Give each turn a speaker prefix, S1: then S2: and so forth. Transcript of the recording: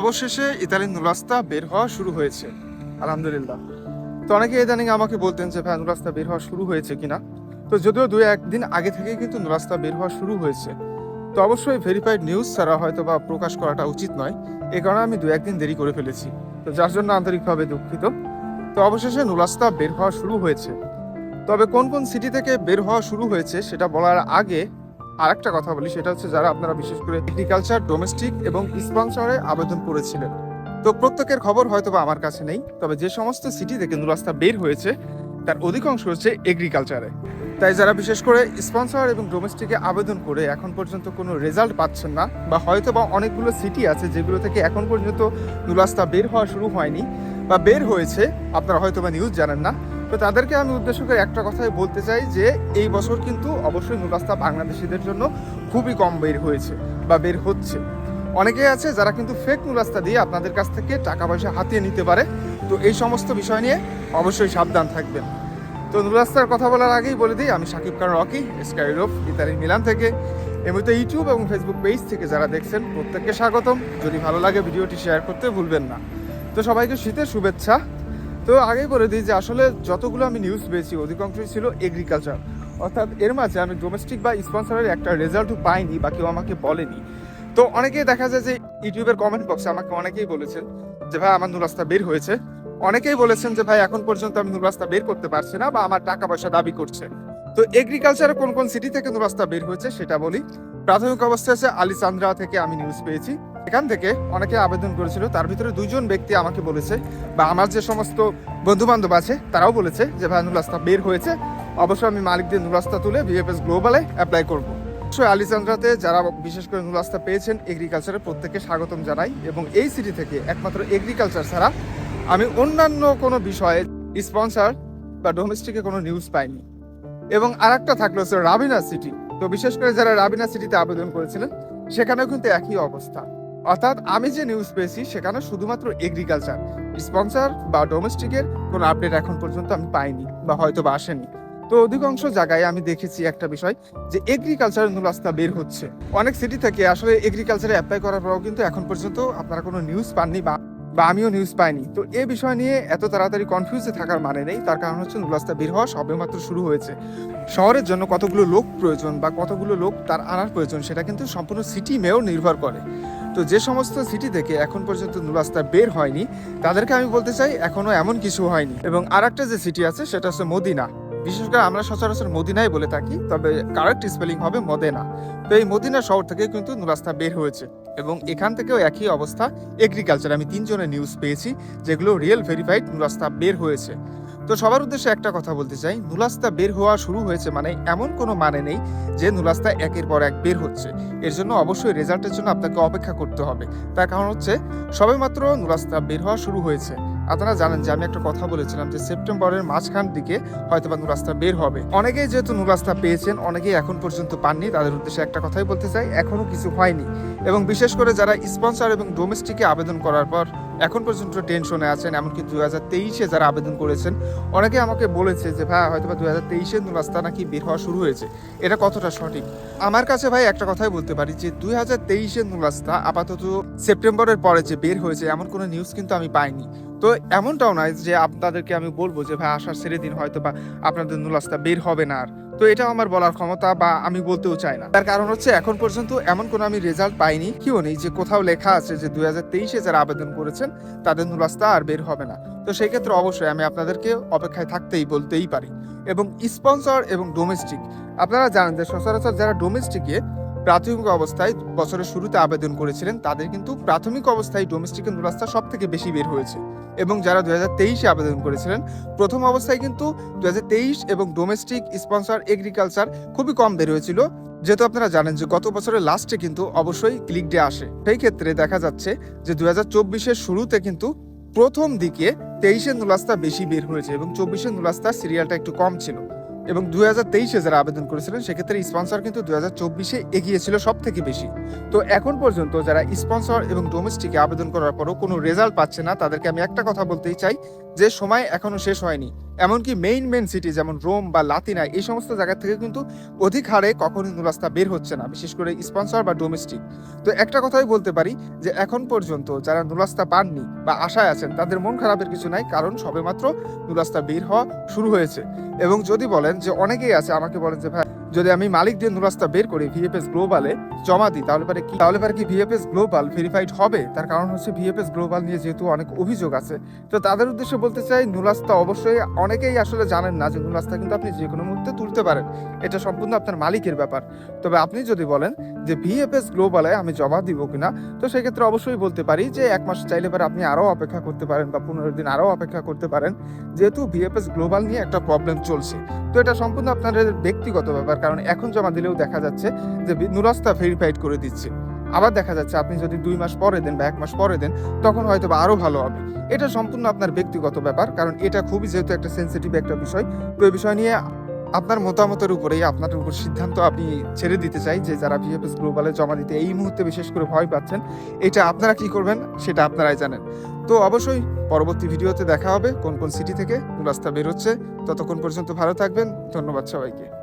S1: অবশেষে ইতালির নুলাস্তা বের হওয়া শুরু হয়েছে। আলহামদুলিল্লাহ। তো অনেকে ইদানিং আমাকে বলতেন যে, ভাই, নুলাস্তা বের হওয়া শুরু হয়েছে কিনা তো যদিও দু একদিন আগে থেকে কিন্তু নুলাস্তা বের হওয়া শুরু হয়েছে। তো অবশ্যই ভেরিফাইড নিউজ ছাড়া হয়তো বা প্রকাশ করাটা উচিত নয়। এ কারণে আমি দু একদিন দেরি করে ফেলেছি। তো যার জন্য আন্তরিকভাবে দুঃখিত। তো অবশেষে নুলাস্তা বের হওয়া শুরু হয়েছে। তবে কোন কোন সিটি থেকে বের হওয়া শুরু হয়েছে সেটা বলার আগে আরেকটা কথা বলি, সেটা হচ্ছে যারা আপনারা বিশেষ করে এগ্রিকালচার ডোমেস্টিক এবং স্পন্সরে আবেদন করেছিলেন। তো প্রত্যেকের খবর হয়তো বা আমার কাছে নেই, তবে যে সমস্ত সিটি থেকে নুরাস্তা বের হয়েছে, তার অধিকাংশ হচ্ছে এগ্রিকালচারে তাই যারা বিশেষ করে স্পন্সর এবং ডোমেস্টিকে আবেদন করে, এখন পর্যন্ত কোনো রেজাল্ট পাচ্ছেন না, বা হয়তো বা অনেকগুলো সিটি আছে যেগুলো থেকে এখন পর্যন্ত নুরাস্তা বের হওয়া শুরু হয়নি, বা বের হয়েছে, আপনারা হয়তো বা নিউজ জানেন না। তো তাদেরকে আমি উদ্দেশ্য করে একটা কথাই বলতে চাই যে, এই বছর কিন্তু অবশ্যই নুরাস্তা বাংলাদেশিদের জন্য খুবই কম বের হয়েছে বা বের হচ্ছে। অনেকেই আছে যারা কিন্তু ফেক নুরাস্তা দিয়ে আপনাদের কাছ থেকে টাকা পয়সা হাতিয়ে নিতে পারে। তো এই সমস্ত বিষয় নিয়ে অবশ্যই সাবধান থাকবেন। তো নুরাস্তার কথা বলার আগেই বলে দিই, আমি সাকিব খান রকি স্কাইরোফ ইতালি মিলান থেকে। এমনিতে ইউটিউব এবং ফেসবুক পেজ থেকে যারা দেখছেন, প্রত্যেককে স্বাগতম। যদি ভালো লাগে ভিডিওটি শেয়ার করতে ভুলবেন না। তো সবাইকে শীতের শুভেচ্ছা। তো আগেই বলে দিই যে আসলে যতগুলো আমি নিউজ পেয়েছি, অধিকাংশই ছিল এগ্রিকালচার অর্থাৎ এর মাঝে আমি ডোমেস্টিক বা স্পন্সরের একটা রেজাল্টও পাইনি বা কেউ আমাকে বলেনি। তো অনেকেই দেখা যায় যে ইউটিউবের কমেন্ট বক্সে আমাকে অনেকেই বলেছেন যে, ভাই, আমার নুরাস্তা বের হয়েছে। অনেকেই বলেছেন যে, ভাই, এখন পর্যন্ত আমি নুরাস্তা বের করতে পারছি না বা আমার টাকা পয়সা দাবি করছে। তো এগ্রিকালচারে কোন কোন সিটি থেকে নুরাস্তা বের হয়েছে সেটা বলি। প্রাথমিক অবস্থায় আছে আলিচান্দ্রা থেকে আমি নিউজ পেয়েছি। এখান থেকে অনেকে আবেদন করেছিল, তার ভিতরে দুইজন ব্যক্তি আমাকে বলেছে বা আমার যে সমস্ত বন্ধু বান্ধব আছে, তারাও বলেছে যে, ভাই নুরাস্তা বের হয়েছে। অবশ্যই আমি মালিকদের নুরাস্তা তুলে বিএফএস গ্লোবালে অ্যাপ্লাই করব। অবশ্যই আলিচান্দ্রাতে যারা বিশেষ করে নুরাস্তা পেয়েছেন এগ্রিকালচারে প্রত্যেককে স্বাগতম জানাই এবং এই সিটি থেকে একমাত্র এগ্রিকালচার ছাড়া আমি অন্যান্য কোনো বিষয়ে স্পন্সর বা ডোমেস্টিকে কোনো নিউজ পাইনি। এবং আরেকটা থাকল হচ্ছে রাবিনা সিটি তো বিশেষ করে যারা রাবিনা সিটিতে আবেদন করেছিলেন, সেখানেও কিন্তু একই অবস্থা। অর্থাৎ আমি যে নিউজ পেয়েছি সেখানে শুধুমাত্র এগ্রিকালচার স্পন্সর বা ডোমেস্টিকের কোনো আপডেট এখন পর্যন্ত আমি পাইনি বা হয়তো বা আসেনি। তো অধিকাংশ জায়গায় আমি দেখেছি একটা বিষয় যে এগ্রিকালচারের নুরাস্তা বের হচ্ছে। অনেক সিটি থেকে আসলে এগ্রিকালচারে অ্যাপ্লাই করার পরেও কিন্তু এখন পর্যন্ত আপনারা কোনো নিউজ পাননি বা বা আমিও নিউজ পাইনি। তো এ বিষয় নিয়ে এত তাড়াতাড়ি কনফিউজে থাকার মানে নেই, তার কারণ হচ্ছে নুরাস্তা বের হওয়া সবেমাত্র শুরু হয়েছে। শহরের জন্য কতগুলো লোক প্রয়োজন বা কতগুলো লোক তার আনার প্রয়োজন সেটা কিন্তু সম্পূর্ণ সিটি মেয়েও নির্ভর করে। তো যে সমস্ত সিটি থেকে এখন পর্যন্ত নুরাস্তা বের হয়নি, তাদেরকে আমি বলতে চাই এখনও এমন কিছু হয়নি। এবং আর একটা যে সিটি আছে, সেটা হচ্ছে মদিনা। বিশেষ করে আমরা সচরাচর মদিনাই বলে থাকি, তবে কারেক্ট স্পেলিং হবে মদেনা। তো এই মদিনা শহর থেকে কিন্তু নুরাস্তা বের হয়েছে। এবং এখান থেকেও একই অবস্থা। এগ্রিকালচার আমি তিনজনের নিউজ পেয়েছি, যেগুলো রিয়েল ভেরিফাইড নুরাস্তা বের হয়েছে। তো সবার উদ্দেশ্যে একটা কথা বলতে চাই। নুলাস্তা বের হওয়া শুরু হয়েছে মানে এমন কোনো মানে নেই যে নুলাস্তা একের পর এক বের হচ্ছে। এর জন্য অবশ্যই রেজাল্টের জন্য আপনাকে অপেক্ষা করতে হবে। তার কারণ হচ্ছে, সবেমাত্র নুলাস্তা বের হওয়া শুরু হয়েছে। আপনারা জানেন যে আমি একটা কথা বলেছিলাম যে সেপ্টেম্বরের মাঝখান দিকে হয়তো বা নুরাস্তা বের হবে। অনেকেই যেহেতু নুরাস্তা পেয়েছেন, অনেকেই এখন পর্যন্ত পাননি, তাদের উদ্দেশ্যে একটা কথাই বলতে চাই এখনও কিছু হয়নি। এবং বিশেষ করে যারা স্পন্সর এবং ডোমেস্টিকে আবেদন করার পর এখন পর্যন্ত টেনশনে আছেন, এমনকি দু হাজার তেইশে যারা আবেদন করেছেন, অনেকে আমাকে বলেছে যে, ভাই হয়তো বা দু হাজার তেইশে রাস্তা নাকি বের হওয়া শুরু হয়েছে। এটা কতটা সঠিক? আমার কাছে ভাই একটা কথাই বলতে পারি যে, দুই হাজার তেইশে রাস্তা আপাতত সেপ্টেম্বরের পরে যে বের হয়েছে, এমন কোনো নিউজ কিন্তু আমি পাইনি। তো এমনটাও নয় যে, আপনাদেরকে আমি বলব যে, ভাই, আসার ছেড়ে দিন হয়তো বা আপনাদের নুলাস্তা বের হবে না আর। তো এটাও আমার বলার ক্ষমতা বা আমি বলতেও চাই না। তার কারণ হচ্ছে, এখন পর্যন্ত এমন কোনো আমি রেজাল্ট পাইনি। কিও নেই যে, কোথাও লেখা আছে যে, দুই হাজার তেইশে যারা আবেদন করেছেন, তাদের নুলাস্তা আর বের হবে না। তো সেই ক্ষেত্রে অবশ্যই আমি আপনাদেরকে অপেক্ষায় থাকতেই বলতেই পারি। এবং স্পন্সর এবং ডোমেস্টিক, আপনারা জানেন যে সচরাচর যারা ডোমেস্টিকে প্রাথমিক অবস্থায় বছরের শুরুতে আবেদন করেছিলেন, তাদের কিন্তু প্রাথমিক অবস্থায় ডোমেস্টিকের নুলাস্তা সব থেকে বেশি বের হয়েছে। এবং যারা দু হাজার তেইশে আবেদন করেছিলেন, প্রথম অবস্থায় কিন্তু দু হাজার তেইশ এবং ডোমেস্টিক স্পন্সর এগ্রিকালচার খুবই কম বের হয়েছিল। যেহেতু আপনারা জানেন যে গত বছরের লাস্টে কিন্তু অবশ্যই ক্লিক ডে আসে। সেই ক্ষেত্রে দেখা যাচ্ছে যে দু হাজার শুরুতে কিন্তু প্রথম দিকে তেইশের নুলাস্তা বেশি বের হয়েছে এবং চব্বিশের নুলাস্তার সিরিয়ালটা একটু কম ছিল। এবং দুই হাজার তেইশে যারা আবেদন করেছিলেন, সেক্ষেত্রে স্পন্সর কিন্তু দুই হাজার চব্বিশে এগিয়েছিল সব থেকে বেশি। তো এখন পর্যন্ত যারা স্পন্সর এবং ডোমেস্টিকে আবেদন করার পরও কোনো রেজাল্ট পাচ্ছে না, তাদেরকে আমি একটা কথা বলতেই চাই যে সময় এখনও শেষ হয়নি। এমনকি মেইন মেইন সিটি যেমন রোম বা লাতিনা এই সমস্ত জায়গা থেকে কিন্তু অধিক হারে কখনোই নুরাস্তা বের হচ্ছে না, বিশেষ করে স্পন্সর বা ডোমেস্টিক তো একটা কথাই বলতে পারি যে এখন পর্যন্ত যারা নুরাস্তা পাননি বা আশায় আছেন, তাদের মন খারাপের কিছু নাই, কারণ সবেমাত্র নুরাস্তা বের হওয়া শুরু হয়েছে। এবং যদি বলেন যে অনেকেই আছে, আমাকে বলেন যে ভাই যদি আমি মালিক দিয়ে নুরাস্তা বের করি ভিএফএস গ্লোবালে জমা দিই, তাহলে পারে কি? তাহলে পারে কি ভিএফএস গ্লোবাল ভেরিফাইড হবে? তার কারণ হচ্ছে ভিএফএস গ্লোবাল নিয়ে যেহেতু অনেক অভিযোগ আছে। তো তাদের উদ্দেশ্যে বলতে চাই, নুরাস্তা অবশ্যই অনেকেই আসলে জানেন না যে নুরাস্তা কিন্তু আপনি যে কোনো মুহূর্তে তুলতে পারেন। এটা সম্পূর্ণ আপনার মালিকের ব্যাপার। তবে আপনি যদি বলেন যে ভিএফএস গ্লোবালে আমি জমা দিব কিনা, তো সেক্ষেত্রে অবশ্যই বলতে পারি যে এক মাস চাইলে পরে আপনি আরও অপেক্ষা করতে পারেন বা পনেরো দিন আরও অপেক্ষা করতে পারেন। যেহেতু ভিএফএস গ্লোবাল নিয়ে একটা প্রবলেম চলছে। তো এটা সম্পূর্ণ আপনাদের ব্যক্তিগত ব্যাপার। কারণ এখন জমা দিলেও দেখা যাচ্ছে যে নুরাস্তা ভেরিফাইড করে দিচ্ছে। আবার দেখা যাচ্ছে আপনি যদি দুই মাস পরে দেন বা এক মাস পরে দেন, তখন হয়তো বা আরও ভালো হবে। এটা সম্পূর্ণ আপনার ব্যক্তিগত ব্যাপার, কারণ এটা খুবই যেহেতু একটা সেন্সিটিভ একটা বিষয়, তো এই বিষয় নিয়ে আপনার মতামতের উপরেই, আপনার উপর সিদ্ধান্ত আপনি ছেড়ে দিতে চাই যে যারা ভিএফএস গ্লোবালে জমা দিতে এই মুহূর্তে বিশেষ করে ভয় পাচ্ছেন, এটা আপনারা কি করবেন সেটা আপনারাই জানেন। তো অবশ্যই পরবর্তী ভিডিওতে দেখা হবে কোন কোন সিটি থেকে রাস্তা বেরোচ্ছে। ততক্ষণ পর্যন্ত ভালো থাকবেন। ধন্যবাদ সবাইকে।